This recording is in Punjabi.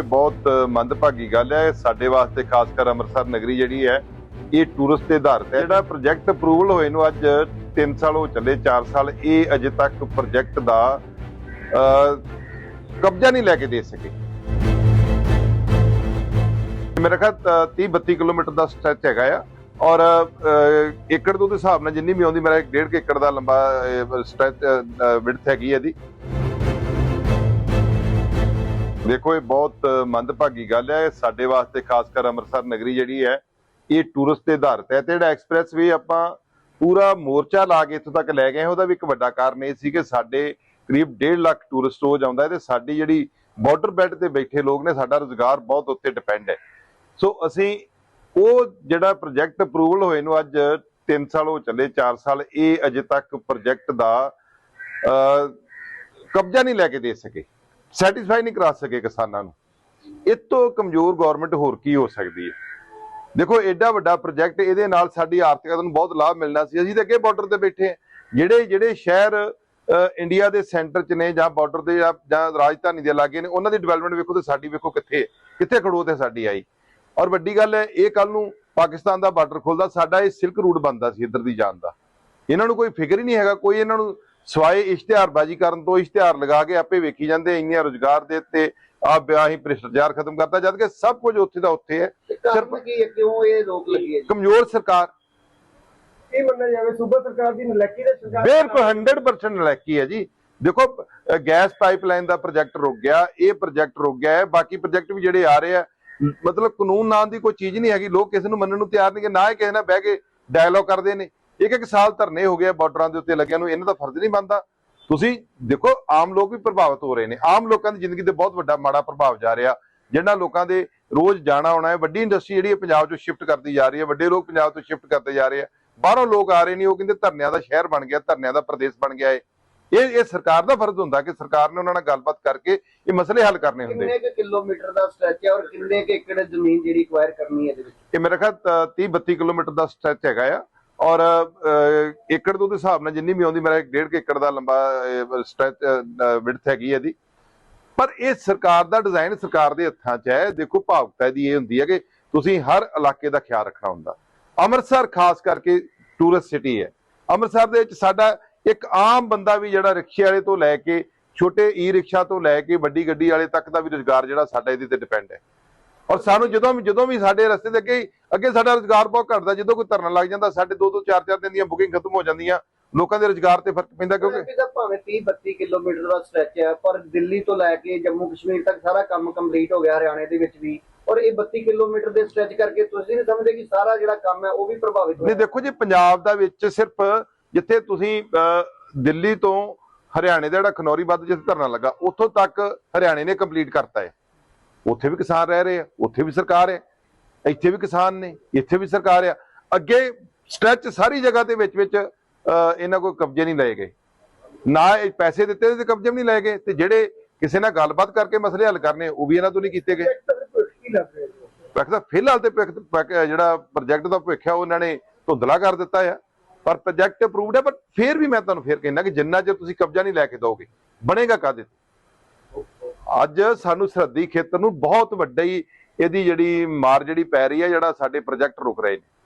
ਇਹ ਬਹੁਤ ਮੰਦਭਾਗੀ ਗੱਲ ਹੈ। ਸਾਡੇ ਵਾਸਤੇ ਖਾਸ ਕਰ ਅੰਮ੍ਰਿਤਸਰ ਨਗਰੀ ਜਿਹੜੀ ਹੈ, ਇਹ ਟੂਰਿਸਟ ਤੇ ਆਧਾਰਿਤ ਹੈ। ਜਿਹੜਾ ਪ੍ਰੋਜੈਕਟ ਅਪਰੂਵਲ ਹੋਏ ਨੂੰ ਅੱਜ 3 ਸਾਲ ਹੋ ਚੱਲੇ 4 ਸਾਲ, ਇਹ ਅਜੇ ਤੱਕ ਪ੍ਰੋਜੈਕਟ ਦਾ ਕਬਜ਼ਾ ਨਹੀਂ ਲੈ ਕੇ ਦੇ ਸਕੇ। ਮੇਰਾ ਖਿਆਲ 30 32 ਕਿਲੋਮੀਟਰ ਦਾ ਸਟ੍ਰੈਚ ਹੈਗਾ ਆ। ਔਰ ਏਕੜ ਤੋਂ ਦੇ ਹਿਸਾਬ ਨਾਲ ਜਿੰਨੀ ਵੀ ਆਉਂਦੀ, ਮੇਰਾ 1.5 ਏਕੜ ਦਾ ਲੰਬਾ ਸਟ੍ਰੈਚ ਵਿਡਥ ਹੈਗੀ ਹੈ ਇਹਦੀ। ਦੇਖੋ, ਇਹ ਬਹੁਤ ਮੰਦਭਾਗੀ ਗੱਲ ਹੈ। ਸਾਡੇ ਵਾਸਤੇ, ਖਾਸ ਕਰ ਅੰਮ੍ਰਿਤਸਰ ਨਗਰੀ ਜਿਹੜੀ ਹੈ, ਇਹ ਟੂਰਿਸਟ ਦੇ ਆਧਾਰਿਤ ਹੈ ਤੇ ਜਿਹੜਾ ਐਕਸਪ੍ਰੈਸ ਵੇ ਆਪਾਂ ਪੂਰਾ ਮੋਰਚਾ ਲਾ ਕੇ ਇੱਥੋਂ ਤੱਕ ਲੈ ਗਏ ਉਹਦਾ ਵੀ ਇੱਕ ਵੱਡਾ ਕਾਰਨ ਇਹ ਸੀ ਕਿ ਸਾਡੇ ਕਰੀਬ 1.5 ਲੱਖ ਟੂਰਿਸਟ ਰੋਜ਼ ਆਉਂਦਾ ਹੈ ਤੇ ਸਾਡੀ ਜਿਹੜੀ ਬਾਰਡਰ ਬੈਲਟ ਤੇ ਬੈਠੇ ਲੋਕ ਨੇ, ਸਾਡਾ ਰੋਜ਼ਗਾਰ ਬਹੁਤ ਉੱਤੇ ਡਿਪੈਂਡ ਹੈ। ਸੋ ਅਸੀਂ ਉਹ ਜਿਹੜਾ ਪ੍ਰੋਜੈਕਟ ਅਪਰੂਵਲ ਹੋਏ ਨੂੰ ਅੱਜ 3 ਸਾਲ ਹੋ ਚੱਲੇ 4 ਸਾਲ, ਇਹ ਅਜੇ ਤੱਕ ਪ੍ਰੋਜੈਕਟ ਦਾ ਕਬਜ਼ਾ ਨਹੀਂ ਲੈ ਕੇ ਦੇ ਸਕੇ। ਸੈਟੀਸਫਾਈ ਨਹੀਂ ਕਰਾ ਸਕੇ ਕਿਸਾਨਾਂ ਨੂੰ। ਇਹ ਤੋਂ ਕਮਜ਼ੋਰ ਗਵਰਨਮੈਂਟ ਹੋਰ ਕੀ ਹੋ ਸਕਦੀ ਹੈ? ਦੇਖੋ ਐਡਾ ਵੱਡਾ ਪ੍ਰੋਜੈਕਟ ਇਹਦੇ ਨਾਲ ਸਾਡੀ ਆਰਥਿਕਤਾ ਨੂੰ ਬਹੁਤ ਲਾਭ ਮਿਲਣਾ ਸੀ। ਅਸੀਂ ਤਾਂ ਅੱਗੇ ਬਾਰਡਰ ਤੇ ਬੈਠੇ ਹਾਂ। ਜਿਹੜੇ ਜਿਹੜੇ ਸ਼ਹਿਰ ਇੰਡੀਆ ਦੇ ਸੈਂਟਰ 'ਚ ਨੇ ਜਾਂ ਬਾਰਡਰ ਦੇ ਜਾਂ- ਰਾਜਧਾਨੀ ਦੇ ਲਾਗੇ ਨੇ, ਉਹਨਾਂ ਦੀ ਡਿਵੈਲਪਮੈਂਟ ਵੇਖੋ ਤੇ ਸਾਡੀ ਵੇਖੋ ਕਿੱਥੇ ਕਿੱਥੇ ਖੜੋ ਤੇ ਸਾਡੀ ਆਈ। ਔਰ ਵੱਡੀ ਗੱਲ ਹੈ, ਇਹ ਕੱਲ ਨੂੰ ਪਾਕਿਸਤਾਨ ਦਾ ਬਾਰਡਰ ਖੁੱਲਦਾ, ਸਾਡਾ ਇਹ ਸਿਲਕ ਰੂਟ ਬਣਦਾ ਸੀ ਇੱਧਰ ਦੀ ਜਾਣ ਦਾ। ਇਹਨਾਂ ਨੂੰ ਕੋਈ ਫਿਕਰ ਹੀ ਨਹੀਂ ਹੈਗਾ, ਕੋਈ ਇਹਨਾਂ ਨੂੰ ਸਵਾਏ ਇਸ਼ਤਿਹਾਰਬਾਜ਼ੀ ਕਰਨ ਤੋਂ ਇਸ਼ਤਿਹਾਰ ਲਗਾ ਕੇ ਆਪੇ ਵੇਖੀ ਜਾਂਦੇ ਇੰਨੀਆਂ ਰੋਜ਼ਗਾਰ ਦੇ ਤੇ ਆ ਵਿਆਹ ਭ੍ਰਿਸ਼ਟਾਚਾਰ ਖਤਮ ਕਰਤਾ ਜਦ ਕਿ ਸਭ ਕੁਝ ਉੱਥੇ ਦਾ ਉੱਥੇ ਹੈ। ਕਾਰਨ ਕੀ ਹੈ? ਕਿਉਂ ਇਹ ਰੋਕ ਲੱਗੀ ਹੈ ਕਮਜ਼ੋਰ ਸਰਕਾਰ। ਇਹ ਮੰਨਿਆ ਜਾਵੇ? ਸੂਬਾ ਸਰਕਾਰ ਦੀ ਨਲੈਕੀ ਦੇ ਸਰਕਾਰ ਬਿਲਕੁਲ 100% ਨਲਾਇਕੀ ਹੈ ਜੀ। ਦੇਖੋ ਗੈਸ ਪਾਈਪਲਾਈਨ ਦਾ ਪ੍ਰੋਜੈਕਟ ਰੁਕ ਗਿਆ ਇਹ ਪ੍ਰੋਜੈਕਟ ਰੁਕ ਗਿਆ ਹੈ ਬਾਕੀ ਪ੍ਰੋਜੈਕਟ ਵੀ ਜਿਹੜੇ ਆ ਰਹੇ ਆ ਮਤਲਬ ਕਾਨੂੰਨ ਨਾਂ ਦੀ ਕੋਈ ਚੀਜ਼ ਨਹੀਂ ਹੈਗੀ ਲੋਕ ਕਿਸੇ ਨੂੰ ਮੰਨਣ ਨੂੰ ਤਿਆਰ ਨਹੀਂ ਕਿ ਨਾ ਹੀ ਕਿਸੇ ਨਾਲ ਬਹਿ ਕੇ ਡਾਇਲੋਗ ਕਰਦੇ ਨੇ। ਇੱਕ ਇੱਕ ਸਾਲ ਧਰਨੇ ਹੋ ਗਏ ਬਾਰਡਰਾਂ ਦੇ ਉੱਤੇ ਲੱਗਿਆ ਨੂੰ ਇਹਨਾਂ ਦਾ ਫਰਜ਼ ਨਹੀਂ ਬਣਦਾ। ਤੁਸੀਂ ਦੇਖੋ ਆਮ ਲੋਕ ਵੀ ਪ੍ਰਭਾਵਿਤ ਹੋ ਰਹੇ ਨੇ। ਆਮ ਲੋਕਾਂ ਦੀ ਜ਼ਿੰਦਗੀ ਤੇ ਬਹੁਤ ਵੱਡਾ ਮਾੜਾ ਪ੍ਰਭਾਵ ਜਾ ਰਿਹਾ। ਜਿਹਨਾਂ ਲੋਕਾਂ ਦੇ ਰੋਜ਼ ਜਾਣਾ ਆਉਣਾ ਹੈ ਵੱਡੀ ਇੰਡਸਟਰੀ ਜਿਹੜੀ ਹੈ ਪੰਜਾਬ ਚੋਂ ਸ਼ਿਫਟ ਕਰਦੀ ਜਾ ਰਹੀ ਹੈ ਵੱਡੇ ਲੋਕ ਪੰਜਾਬ ਤੋਂ ਸ਼ਿਫਟ ਕਰਦੇ ਜਾ ਰਹੇ ਆ। ਬਾਹਰੋਂ ਲੋਕ ਆ ਰਹੇ ਨੇ ਉਹ ਕਹਿੰਦੇ ਧਰਨਿਆਂ ਦਾ ਸ਼ਹਿਰ ਬਣ ਗਿਆ ਧਰਨਿਆਂ ਦਾ ਪ੍ਰਦੇਸ਼ ਬਣ ਗਿਆ ਹੈ ਇਹ ਇਹ ਸਰਕਾਰ ਦਾ ਫਰਜ਼ ਹੁੰਦਾ ਕਿ ਸਰਕਾਰ ਨੇ ਉਹਨਾਂ ਨਾਲ ਗੱਲਬਾਤ ਕਰਕੇ ਇਹ ਮਸਲੇ ਹੱਲ ਕਰਨੇ ਹੁੰਦੇ। ਕਿੰਨੇ ਕੁ ਕਿਲੋਮੀਟਰ ਦਾ ਸਟ੍ਰੈਚ ਹੈ ਔਰ ਕਿੰਨੇ ਕੁ ਏਕੜ ਜ਼ਮੀਨ ਜਿਹੜੀ ਐਕਵਾਇਰ ਕਰਨੀ ਹੈ ਇਹਦੇ ਵਿੱਚ? ਇਹ ਮੇਰੇ ਖਿਆਲ 30 32 ਕਿਲੋਮੀਟਰ ਦਾ ਸਟ੍ਰੈਚ ਹੈਗਾ ਆ। ਔਰ ਏਕੜ ਤੋਂ ਦੇ ਹਿਸਾਬ ਨਾਲ ਜਿੰਨੀ ਵੀ ਆਉਂਦੀ, ਮੇਰਾ 1.5 ਏਕੜ ਦਾ ਲੰਬਾ ਸਟ੍ਰੈਚ ਵਿਡਥ ਹੈਗੀ ਇਹਦੀ। ਪਰ ਇਹ ਸਰਕਾਰ ਦਾ ਡਿਜ਼ਾਈਨ ਸਰਕਾਰ ਦੇ ਹੱਥਾਂ 'ਚ ਹੈ। ਦੇਖੋ, ਭਾਵਕਤਾ ਦੀ ਇਹ ਹੁੰਦੀ ਹੈ ਕਿ ਤੁਸੀਂ ਹਰ ਇਲਾਕੇ ਦਾ ਖਿਆਲ ਰੱਖਣਾ ਹੁੰਦਾ। ਅੰਮ੍ਰਿਤਸਰ ਖਾਸ ਕਰਕੇ ਟੂਰਿਸਟ ਸਿਟੀ ਹੈ। ਅੰਮ੍ਰਿਤਸਰ ਦੇ ਵਿੱਚ ਸਾਡਾ ਇੱਕ ਆਮ ਬੰਦਾ ਵੀ ਜਿਹੜਾ ਰਿਕਸ਼ੇ ਵਾਲੇ ਤੋਂ ਲੈ ਕੇ, ਛੋਟੇ ਈ ਰਿਕਸ਼ਾ ਤੋਂ ਲੈ ਕੇ, ਵੱਡੀ ਗੱਡੀ ਵਾਲੇ ਤੱਕ ਦਾ ਵੀ ਰੁਜ਼ਗਾਰ ਜਿਹੜਾ ਸਾਡਾ ਇਹਦੇ ਤੇ ਡਿਪੈਂਡ ਹੈ। ਔਰ ਸਾਨੂੰ ਜਦੋਂ ਵੀ ਜਦੋਂ ਵੀ ਸਾਡੇ ਰਸਤੇ ਦੇ ਅੱਗੇ ਅੱਗੇ ਸਾਡਾ ਰੁਜ਼ਗਾਰ ਬਹੁਤ ਘਟਦਾ ਜਦੋਂ ਕੋਈ ਧਰਨਾ ਲੱਗ ਜਾਂਦਾ ਸਾਡੇ 2-2 4-4 ਦਿਨ ਦੀਆਂ ਬੁਕਿੰਗ ਖਤਮ ਹੋ ਜਾਂਦੀਆਂ ਲੋਕਾਂ ਦੇ ਰੁਜ਼ਗਾਰ ਤੇ ਫ਼ਰਕ ਪੈਂਦਾ ਕਿਉਂਕਿ ਤਾਂ ਭਾਵੇਂ 30 32 ਕਿਲੋਮੀਟਰ ਦਾ ਸਟ੍ਰੈਚ ਹੈ ਪਰ ਦਿੱਲੀ ਤੋਂ ਲੈ ਕੇ ਜੰਮੂ ਕਸ਼ਮੀਰ ਤੱਕ ਸਾਰਾ ਕੰਮ ਕੰਪਲੀਟ ਹੋ ਗਿਆ ਹਰਿਆਣੇ ਦੇ ਵਿੱਚ ਵੀ। ਔਰ ਇਹ 32 ਕਿਲੋਮੀਟਰ ਦੇ ਸਟ੍ਰੈਚ ਕਰਕੇ ਤੁਸੀਂ ਨਹੀਂ ਸਮਝਦੇ ਕਿ ਸਾਰਾ ਜਿਹੜਾ ਕੰਮ ਹੈ ਉਹ ਵੀ ਪ੍ਰਭਾਵਿਤ ਨਹੀਂ ਹੋਇਆ ਦੇਖੋ ਜੀ ਪੰਜਾਬ ਦਾ ਵਿੱਚ ਸਿਰਫ ਜਿੱਥੇ ਤੁਸੀਂ ਦਿੱਲੀ ਤੋਂ ਹਰਿਆਣੇ ਦਾ ਜਿਹੜਾ ਖਨੌਰੀ ਵੱਧ ਜਿੱਥੇ ਧਰਨਾ ਲੱਗਾ ਉੱਥੋਂ ਤੱਕ ਹਰਿਆਣੇ ਨੇ ਕੰਪਲੀਟ ਕਰਤਾ ਹੈ। ਉੱਥੇ ਵੀ ਕਿਸਾਨ ਰਹਿ ਰਹੇ ਆ ਉੱਥੇ ਵੀ ਸਰਕਾਰ ਹੈ। ਇੱਥੇ ਵੀ ਕਿਸਾਨ ਨੇ, ਇੱਥੇ ਵੀ ਸਰਕਾਰ ਆ। ਅੱਗੇ ਸਟ੍ਰੈਚ ਸਾਰੀ ਜਗ੍ਹਾ ਦੇ ਵਿੱਚ ਵਿੱਚ ਇਹਨਾਂ ਕੋਈ ਕਬਜ਼ੇ ਨਹੀਂ ਲਏ ਗਏ। ਨਾ ਇਹ ਪੈਸੇ ਦਿੱਤੇ ਤੇ ਕਬਜ਼ੇ ਵੀ ਨਹੀਂ ਲਏ ਗਏ ਤੇ ਜਿਹੜੇ ਕਿਸੇ ਨਾਲ ਗੱਲਬਾਤ ਕਰਕੇ ਮਸਲੇ ਹੱਲ ਕਰਨੇ, ਉਹ ਵੀ ਇਹਨਾਂ ਤੋਂ ਨਹੀਂ ਕੀਤੇ ਗਏ। ਕੀ ਫਿਲਹਾਲ ਤੇ ਜਿਹੜਾ ਪ੍ਰੋਜੈਕਟ ਦਾ ਭਵਿੱਖ ਹੈ ਉਹ ਇਹਨਾਂ ਨੇ ਧੁੰਦਲਾ ਕਰ ਦਿੱਤਾ ਆ। ਪਰ ਪ੍ਰੋਜੈਕਟ ਅਪਰੂਵਡ ਹੈ ਪਰ ਫਿਰ ਵੀ ਮੈਂ ਤੁਹਾਨੂੰ ਫਿਰ ਕਹਿੰਦਾ ਕਿ ਜਿੰਨਾ ਚਿਰ ਤੁਸੀਂ ਕਬਜ਼ਾ ਨਹੀਂ ਲੈ ਕੇ ਦੋਗੇ ਬਣੇਗਾ ਕਾਦੇ ਅੱਜ ਸਾਨੂੰ ਸਰਹੱਦੀ ਖੇਤਰ ਨੂੰ ਬਹੁਤ ਵੱਡੀ ਇਹਦੀ ਜਿਹੜੀ ਮਾਰ ਜਿਹੜੀ ਪੈ ਰਹੀ ਹੈ ਜਿਹੜਾ ਸਾਡੇ ਪ੍ਰੋਜੈਕਟ ਰੁਕ ਰਹੇ ਨੇ।